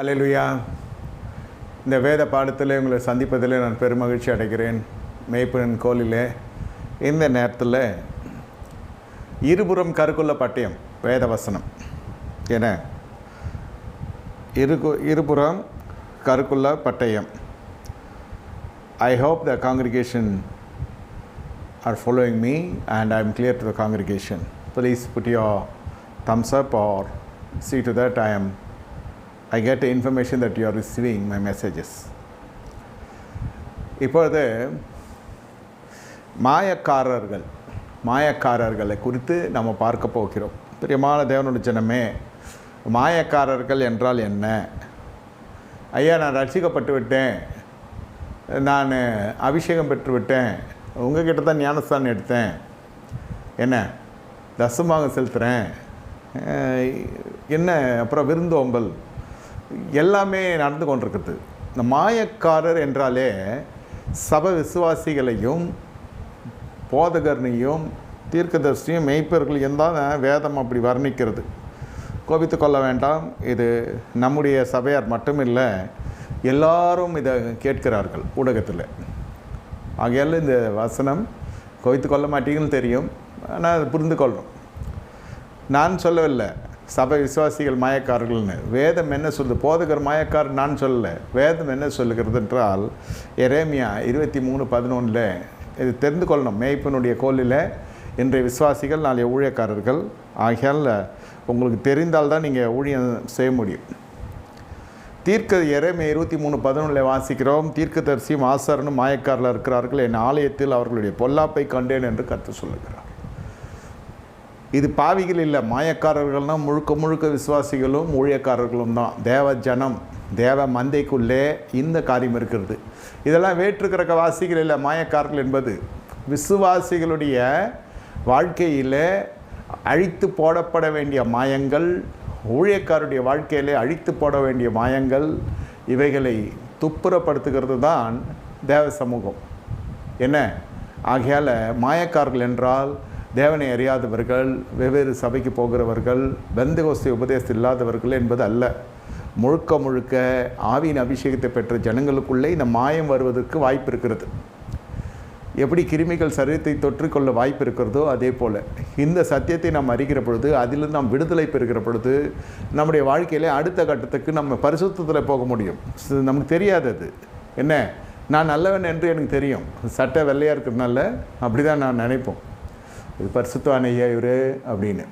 அலையலுயா இந்த வேத பாடத்தில் உங்களை சந்திப்பதில் நான் பெருமகிழ்ச்சி அடைகிறேன். மேய்ப்பனின் கோலிலே. இந்த நேரத்தில் இருபுறம் கருக்குள்ள பட்டயம் வேத வசனம் என. இரு இருபுறம் கருக்குள்ள பட்டயம் I hope the congregation are following me and I am clear to the congregation please put your thumbs up or see to that I am I get information that you are receiving my messages இப்பொழுது மாயக்காரர்கள் மாயக்காரர்களை குறித்து நம்ம பார்க்க போகிறோம். பிரியமான தேவனுடைய ஜனமே மாயக்காரர்கள் என்றால் என்ன? ஐயா நான் ரட்சிக்கப்பட்டு விட்டேன். நான் அபிஷேகம் பெற்று விட்டேன். உங்ககிட்ட தான் ஞானஸ்தானம் எடுத்தேன். என்ன? தசமாக செலுத்துகிறேன் என்ன? அப்புறம் விருந்தோம்பல் எல்லாமே நடந்து கொண்டிருக்குது. இந்த மாயக்காரர் என்றாலே சப விசுவாசிகளையும் போதகர்னையும் தீர்க்கதர்சியும் மெய்ப்பர்களையும் தான் வேதம் அப்படி வர்ணிக்கிறது. கோபித்து கொள்ள வேண்டாம். இது நம்முடைய சபையார் மட்டுமில்லை எல்லாரும் இதை கேட்கிறார்கள் ஊடகத்தில். ஆகையால் இந்த வசனம் கோவித்து கொள்ள மாட்டீங்கன்னு தெரியும். ஆனால் அதை புரிந்து கொள்கிறோம் நான் சொல்லவில்லை. சபை விசுவாசிகள் மாயக்காரர்கள்னு. வேதம் என்ன சொல்லுது? போதகர் மாயக்காரர் நான் சொல்லலை. வேதம் என்ன சொல்லுகிறது என்றால் எரேமியா இருபத்தி மூணு பதினொன்றில் இது தெரிந்து கொள்ளணும். மேய்ப்பனுடைய கோலில் இன்றைய விசுவாசிகள் நாளைய ஊழியக்காரர்கள். ஆகையால் உங்களுக்கு தெரிந்தால் தான் நீங்கள் ஊழியம் செய்ய முடியும். தீர்க்க இறைமை இருபத்தி மூணு பதினொன்றில் வாசிக்கிறோம். தீர்க்கதரிசியும் ஆசாரனும் மாயக்காரில் இருக்கிறார்கள். என் ஆலயத்தில் அவர்களுடைய பொல்லாப்பை கண்டேன் என்று கற்று சொல்லுகிறார். இது பாவிகள் இல்லை மாயக்காரர்கள்னால் முழுக்க முழுக்க விசுவாசிகளும் ஊழியக்காரர்களும் தான். தேவ ஜனம் தேவ மந்தைக்குள்ளே இந்த காரியம் இருக்கிறது. இதெல்லாம் வேற்றுக்கிற வாசிகள் இல்லை மாயக்காரர்கள் என்பது விசுவாசிகளுடைய வாழ்க்கையில் அழித்து போடப்பட வேண்டிய மாயங்கள் ஊழியக்காருடைய வாழ்க்கையிலே அழித்து போட வேண்டிய மாயங்கள் இவைகளை துப்புரப்படுத்துகிறது தான் தேவ சமூகம். என்ன? ஆகையால் மாயக்காரர்கள் என்றால் தேவனை அறியாதவர்கள் வெவ்வேறு சபைக்கு போகிறவர்கள் பந்தகோஸ்தி உபதேசம் இல்லாதவர்கள் என்பது அல்ல. முழுக்க முழுக்க ஆவியின் அபிஷேகத்தை பெற்ற ஜனங்களுக்குள்ளே இந்த மாயம் வருவதற்கு வாய்ப்பு இருக்கிறது. எப்படி கிருமிகள் சரீரத்தை தொற்றுக்கொள்ள வாய்ப்பு இருக்கிறதோ அதே போல் இந்த சத்தியத்தை நாம் அறிகிற பொழுது அதிலிருந்து நாம் விடுதலை பெறுகிற பொழுது நம்முடைய வாழ்க்கையில் அடுத்த கட்டத்துக்கு நம்ம பரிசுத்தத்தில் போக முடியும். நமக்கு தெரியாது அது. என்ன? நான் நல்லவன் என்று எனக்கு தெரியும். சட்டை வெள்ளையாக இருக்கிறதுனால அப்படி தான் நான் நினைப்போம். இது பரிசுத்தவான ஐயா இவர் அப்படின்னு.